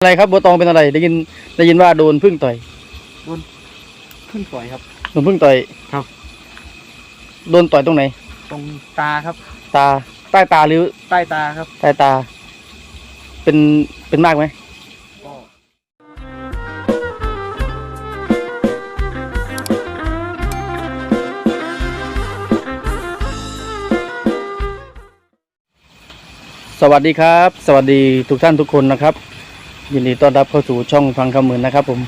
อะไรครับบัวตองเป็นอะไรได้ยินได้ยินว่าโดนพึ่งต่อยขึ้นปล่อยครับ โดนพึ่งต่อยครับ โดนต่อยตรงไหน ตรงตาครับ ตาใต้ตาหรือใต้ตาครับ ใต้ตา เป็นเป็นมากไหมก็สวัสดีครับ สวัสดีทุกท่านทุกคนนะครับ ยินดีต้อนรับเข้าสู่ช่องฟังคำหมื่นนะครับ ผม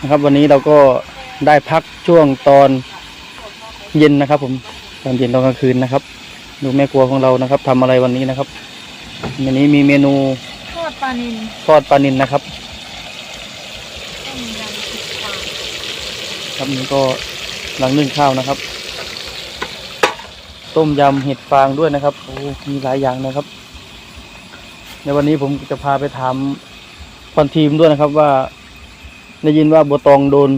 นะครับ วันนี้เราก็ได้พักช่วงตอนเย็นนะครับ ผมตอนเย็นตอนกลางคืนนะครับ ดูแม่ครัวของเรานะครับทำอะไรวันนี้นะครับวันนี้มีเมนูทอดปลานิลทอดปลานิลนะครับต้มยำพริกปลาครับนี่ก็หลังนึ่งข้าวนะครับ ต้มยำเห็ดฟางด้วยนะครับโอ้มีหลายอย่างนะครับ ในวันนี้ผมจะพาไปถาม คอนทีมด้วยนะครับว่าได้ยินว่าบัวตองโดน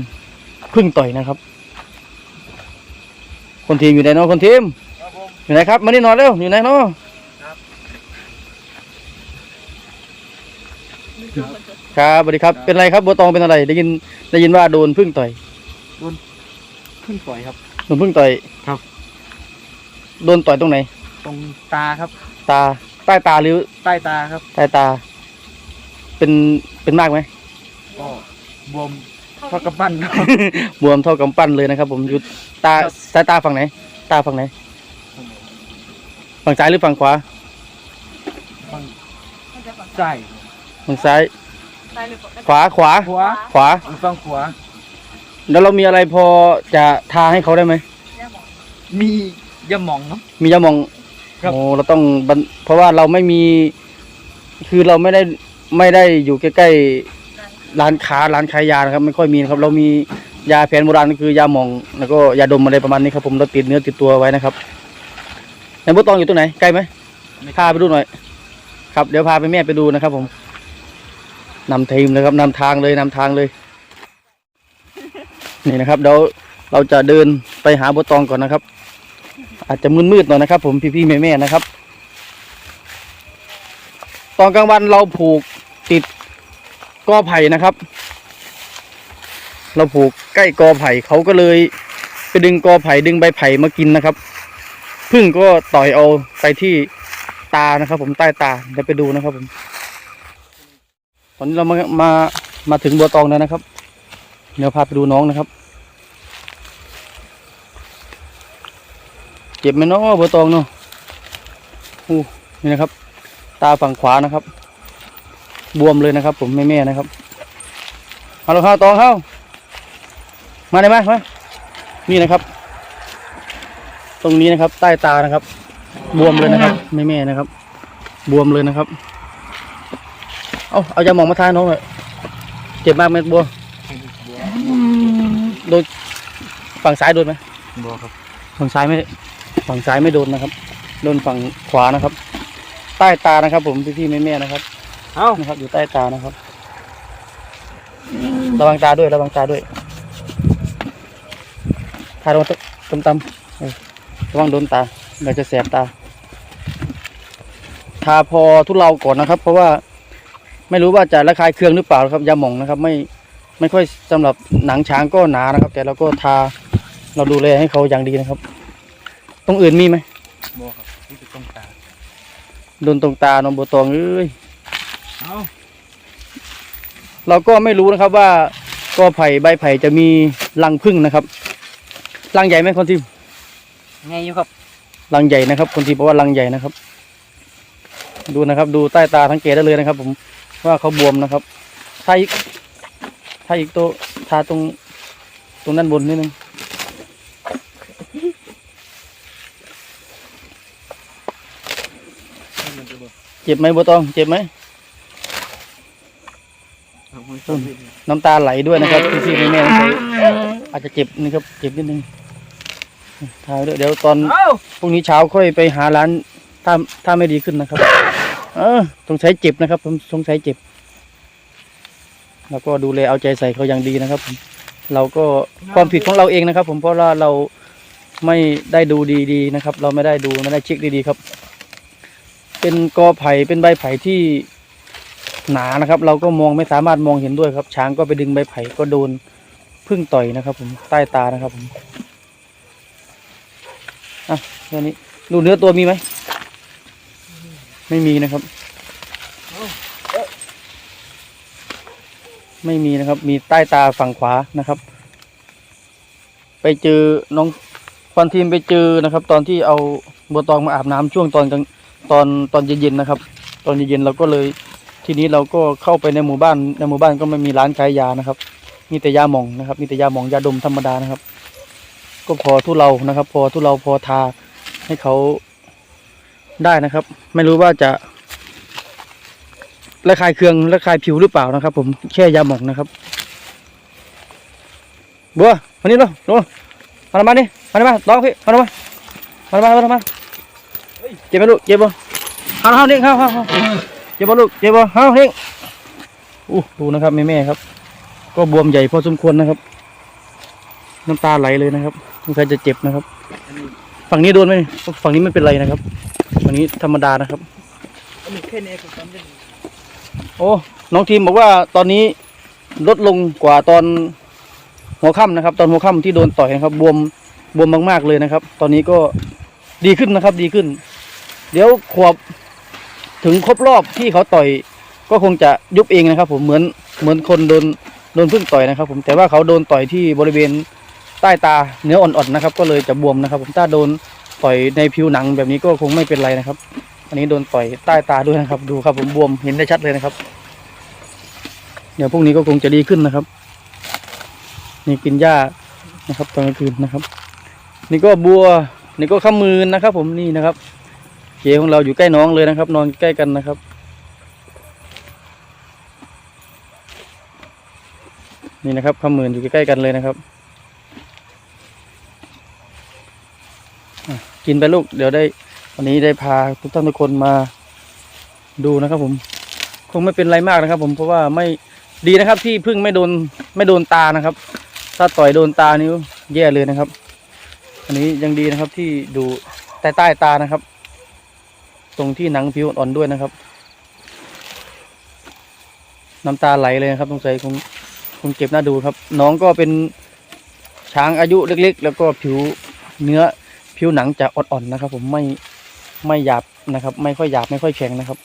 พึ่งต่อยนะครับ คนทีมอยู่ไหนเนาะคนทีมอยู่ไหนครับมานี่หน่อยเร็วอยู่ไหนเนาะครับสวัสดีครับเป็นอะไรครับบัวตองเป็นอะไร ได้ยินได้ยินว่าโดนพึ่งต่อยขึ้นปล่อยครับโดนพึ่งต่อยครับ โดนต่อยตรงไหน ตรงตาครับ ตาใต้ตาหรือใต้ตาครับ ใต้ตา เป็นเป็นมากไหม ก็บวมเท่ากระปั้นครับ บวมเท่ากำปั้นเลยนะครับ ผมอยู่ตาครับ สายตาฝั่งไหน ตาฝั่งไหน ฝั่งซ้ายหรือฝั่งขวาฝั่งมันจะฝั่งใต้ฝั่งซ้ายซ้ายหรือฝั่งขวาขวาขวาขวาฝั่งขวาแล้วเรามีอะไรพอจะทาให้เขาได้ไหมเนี่ยบอกมียาหมองครับมียาหมองครับ โอ้เราต้องบันเพราะว่าเราไม่มี คือเราไม่ได้ ไม่ได้อยู่ใกล้ๆร้านค้าร้านขายยานะครับ ไม่ค่อยมีนะครับ เรามียาแผนโบราณก็คือยาหมอง แล้วก็ยาดมอะไรประมาณนี้ครับผมเราติดเนื้อติดตัวไว้นะครับในบุตองอยู่ตรงไหนใกล้ไหมพาไปดูหน่อย ครับเดี๋ยวพาไปแม่ไปดูนะครับ ผมนำทีมเลยครับนำทางเลยนำทางเลย นี่นะครับเดี๋ยวเราจะเดินไปหาบัวตองก่อนนะครับ อาจจะมืดๆหน่อยนะครับ ผมพี่ๆแม่ๆนะครับ ตอนกลางวันเราผูก ติดกอไผ่นะครับ เราผูกใกล้กอไผ่เขาก็เลยไปดึงกอไผ่ดึงใบไผ่มากินนะครับพึ่งก็ต่อยเอาไปที่ตานะครับ ผมใต้ตาเดี๋ยวไปดูนะครับผมตอนนี้เรามามามาถึงบัวตองแล้วนะครับ เดี๋ยวพาไปดูน้องนะครับ เจ็บไหมเนาะบัวตองเนาะอู้นี่นะครับ ตาฝั่งขวานะครับ บวมเลยนะครับ ผมแม่แม่ๆนะครับเอาลูกเข้าตองเข้า มาได้ไหมมานี่นะครับ ตรงนี้นะครับ ใต้ตานะครับ บวมเลยนะครับแม่แม่ๆนะครับ บวมเลยนะครับ เอาเอายาหมองมาทาน้องเลยเจ็บมากไหมบัวโดนฝั่งซ้ายโดนไหมบัวครับฝั่งซ้ายไม่ฝั่งซ้ายไม่โดนนะครับ โดนฝั่งขวานะครับ ใต้ตานะครับ ผมพี่พี่ๆแม่ๆนะครับ เอ้านะครับอยู่ใต้ตานะครับ ระวังตาด้วยระวังตาด้วยทาลงตำตำๆเออระวังโดนตาเดี๋ยวจะแสบตาทาพอทุเลาก่อนนะครับ เพราะว่าไม่รู้ว่าจะระคายเคืองหรือเปล่านะครับยาหม่องนะครับ ไม่ไม่ค่อยสำหรับหนังช้างก็หนานะครับ แต่เราก็ทาเราดูแลให้เขาอย่างดีนะครับ ตรงอื่นมีไหมบัวครับนี่คือตรงตาโดนตรงตาน้องบัวตองเอ้ย เอ้าเราก็ไม่รู้นะครับว่ากอไผ่ใบไผ่จะมีรังผึ้งนะครับรังใหญ่ไหมคนที่ไงอยู่ครับรังใหญ่นะครับ คนที่บอกว่ารังใหญ่นะครับ ดูนะครับ ดูใต้ตาทั้งเกตได้เลยนะครับ ผมว่าเขาบวมนะครับถ้าอีกถ้าอีกตัวทาตรงตรงด้านบนนิดนึงเจ็บไหมบัวตองเจ็บไหม น้ำตาไหลด้วยนะครับพี่พี่ๆแม่ๆอาจจะเจ็บนี่ครับเจ็บนิดนึงทายด้วยเดี๋ยวตอนพรุ่งนี้เช้าค่อยไปหาร้านถ้าถ้าไม่ดีขึ้นนะครับ เออสงสัยเจ็บนะครับผมสงสัยเจ็บ แล้วก็ดูแลเอาใจใส่เขาอย่างดีนะครับผมเราก็ความผิดของเราเองนะครับ ผมเพราะว่าเราไม่ได้ดูดีๆนะครับ เราไม่ได้ดูไม่ได้เช็คดีๆครับ เป็นกอไผ่เป็นใบไผ่ที่ หนานะครับ เราก็มองไม่สามารถมองเห็นด้วยครับ ช้างก็ไปดึงใบไผ่ก็โดนพึ่งต่อยนะครับ ผมใต้ตานะครับผมอะแค่นี้ดูเนื้อตัวมีไหมไม่มีนะครับ ไม่มีนะครับ มีใต้ตาฝั่งขวานะครับ ไปเจอน้องควันทีมไปเจอนะครับ ตอนที่เอาบัวตองมาอาบน้ำช่วงตอนกลางตอนตอนเย็นๆนะครับ ตอนเย็นๆเราก็เลย ทีนี้เราก็เข้าไปในหมู่บ้านในหมู่บ้านก็ไม่มีร้านขายยานะครับมีแต่ยาหม่องนะครับมีแต่ยาหม่องยาดมธรรมดานะครับ ก็พอทุเรานะครับ พอทุเราพอทาให้เขาได้นะครับ ไม่รู้ว่าจะระคายเคืองระคายผิวหรือเปล่านะครับ ผมแค่ยาหม่องนะครับบัวมานี่เร็วลงมามานี่มานี่มาลองพี่มามามามามามาเจ็บไหมลูกเจ็บบ่เข้าเข้านี่เข้าเข้า เจ็บบ่ลูกเจ็บบ่เฮ้าเฮงอู้ดูนะครับแม่แม่ครับ ก็บวมใหญ่พอสมควรนะครับ น้ำตาไหลเลยนะครับสงสัยจะเจ็บนะครับ ฝั่งนี้โดนไหมฝั่งนี้ไม่เป็นไรนะครับฝั่งนี้ธรรมดานะครับอันนี้แค่นี้ก็ทำได้โอ้น้องทีมบอกว่าตอนนี้ลดลงกว่าตอนหัวค่ำนะครับ ตอนหัวค่ำที่โดนต่อยนะครับ บวมบวมมาก ๆเลยนะครับ ตอนนี้ก็ดีขึ้นนะครับ ดีขึ้น เดี๋ยวขวบ ถึงครบรอบที่เขาต่อย ก็คงจะยุบเองนะครับ ผมเหมือนเหมือนคนโดนโดนพึ่งต่อยนะครับ ผมแต่ว่าเขาโดนต่อยที่บริเวณใต้ตาเนื้ออ่อนๆนะครับ ก็เลยจะบวมนะครับ ผมถ้าโดนต่อยในผิวหนังแบบนี้ก็คงไม่เป็นไรนะครับ อันนี้โดนต่อยใต้ตาด้วยนะครับ ดูครับ ผมบวมเห็นได้ชัดเลยนะครับ เดี๋ยวพรุ่งนี้ก็คงจะดีขึ้นนะครับ นี่กินหญ้านะครับตอนกลางคืนนะครับ นี่ก็บัวนี่ก็ข้ามือนะครับ ผมนี่นะครับ เก๋ของเราอยู่ใกล้น้องเลยนะครับ นอนใกล้กันนะครับนี่นะครับขมมืออยู่ใกล้ๆกันเลยนะครับกินไปลูกเดี๋ยวได้วันนี้ได้พาทุกท่านทุกคนมาดูนะครับ ผม คงไม่เป็นไรมากนะครับ ผมเพราะว่าไม่ดีนะครับ ที่พึ่งไม่โดนไม่โดนตานะครับ ถ้าต่อยโดนตานิ้วแย่เลยนะครับ อันนี้ยังดีนะครับที่ดูใต้ใต้ตานะครับ ตรงที่หนังผิวอ่อนด้วยนะครับ น้ำตาไหลเลยนะครับสงสัยคงคงเจ็บหน้าดูครับ น้องก็เป็นช้างอายุเล็ก ๆ แล้วก็ผิวเนื้อผิวหนังจะอ่อนๆนะครับ ผมไม่ไม่หยาบนะครับ ไม่ค่อยหยาบไม่ค่อยแข็งนะครับ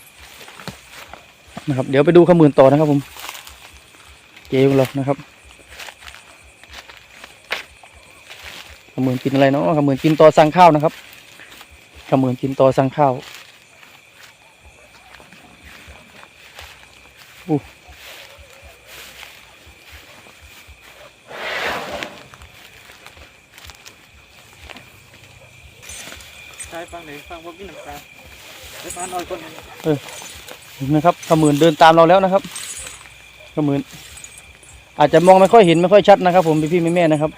นะครับ เดี๋ยวไปดูขมืนต่อนะครับ ผมเกมเรานะครับขมืนกินอะไรเนาะขมืนกินต่อสั่งข้าวนะครับขมืนกินต่อสั่งข้าว ใช่ฟังไหนฟังว่าพี่น้ำตาไปฟังหน่อยคนหนึ่งนะครับขมืนเดินตามเราแล้วนะครับขมืนอาจจะมองไม่ค่อยเห็นไม่ค่อยชัดนะครับ ผมพี่ๆแม่ๆนะครับ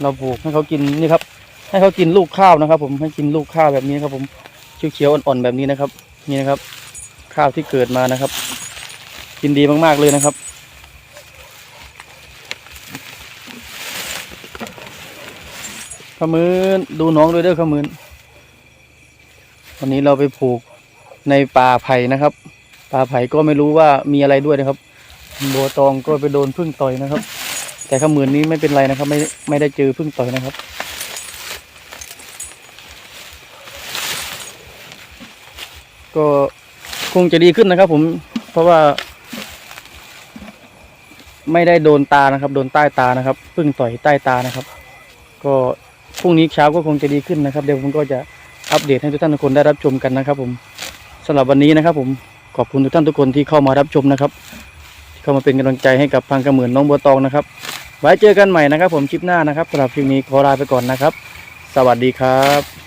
เราปลูกให้เขากินนี่ครับ ให้เขากินลูกข้าวนะครับ ผมให้กินลูกข้าวแบบนี้ครับ ผมเขียวๆอ่อนๆแบบนี้นะครับ นี่นะครับ ข้าวที่เกิดมานะครับ กินดีมาก ๆ เลยนะครับ ขมืนดูน้องด้วยเด้อขมืนวันนี้เราไปผูกในป่าไผ่นะครับ ป่าไผ่ก็ไม่รู้ว่ามีอะไรด้วยนะครับบัวตองก็ไปโดนพึ่งต่อยนะครับ แต่ขมืนนี้ไม่เป็นไรนะครับ ไม่ไม่ได้เจอพึ่งต่อยนะครับ ก็คงจะดีขึ้นนะครับ ผมเพราะว่า ไม่ได้โดนตานะครับ โดนใต้ตานะครับพึ่งต่อยใต้ตานะครับ ก็พรุ่งนี้เช้าก็คงจะดีขึ้นนะครับ เดี๋ยวผมก็จะอัปเดตให้ทุกท่านทุกคนได้รับชมกันนะครับ ผมสำหรับวันนี้นะครับ ผมขอบคุณทุกท่านทุกคนที่เข้ามารับชมนะครับที่เข้ามาเป็นกำลังใจให้กับพังกระเหมือนน้องบัวตองนะครับ ไว้เจอกันใหม่นะครับ ผมคลิปหน้านะครับสำหรับคลิปนี้ขอลาไปก่อนนะครับ สวัสดีครับ